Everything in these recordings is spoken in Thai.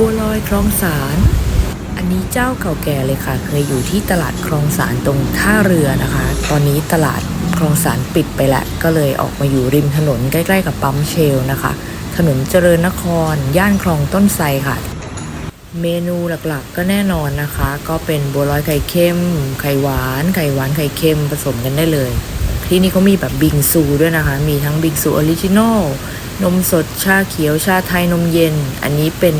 บัวลอยคลองสาร อันนี้เจ้าเก่าแก่เลยค่ะ เคยอยู่ที่ตลาดคลองสารตรงท่าเรือนะคะ ตอนนี้ตลาดคลองสารปิดไปแล้วก็เลยออกมาอยู่ริมถนนใกล้ๆกับปั๊มเชลนะคะ ถนนเจริญนคร ย่านคลองต้นไทรค่ะ เมนูหลักๆก็แน่นอนนะคะ ก็เป็นบัวลอยไข่เค็ม ไข่หวาน ไข่หวานไข่เค็มผสมกันได้เลย ที่นี่เขามีแบบบิงซูด้วยนะคะ มีทั้งบิงซูออริจินอลนมสดชาเขียวชาไทยนมเย็น อันนี้เป็น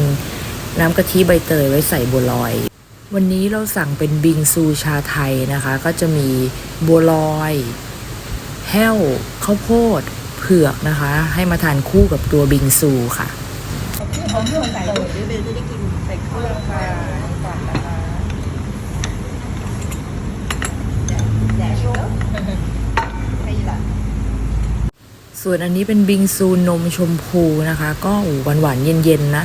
น้ำกะทิใบเตยไว้ใส่บัวลอย วันนี้เราสั่งเป็นบิงซูชาไทยนะคะ ก็จะมีบัวลอย แห้วข้าวโพดเผือกนะคะ ให้มาทานคู่กับตัวบิงซูค่ะเอาเครื่งใส่หรือเบลจะได้กินใส่เครื่องมาก่อนนะคะแดดโชว์ส่วนอันนี้เป็นบิงซูนมชมพูนะคะ ก็หวานหวานเย็นๆนะ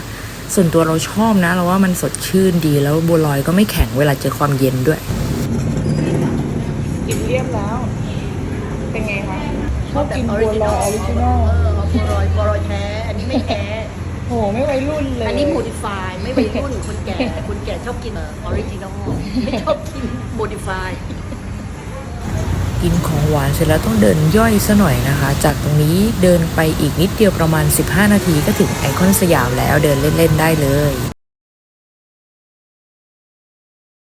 ส่วนตัวเราชอบนะ เราว่ามันสดชื่นดีแล้วบัวลอยก็ไม่แข็งเวลาเจอความเย็นด้วยกินเรียบแล้ว เป็นไงคะชอบกินบัวลอยออริจินอลเออบัวลอยบัวลอยแท้ อันนี้ไม่แท้โหไม่วัยรุ่นเลย อันนี้โมดิฟายไม่วัยรุ่นคนแก่คนแก่ชอบกินออริจินอลไม่ชอบกินโมดิฟาย กินของหวานเสร็จแล้วต้องเดินย่อยซะหน่อยนะคะ จากตรงนี้เดินไปอีกนิดเดียวประมาณ 15 นาทีก็ถึงไอคอนสยามแล้วเดินเล่น ๆ ได้เลย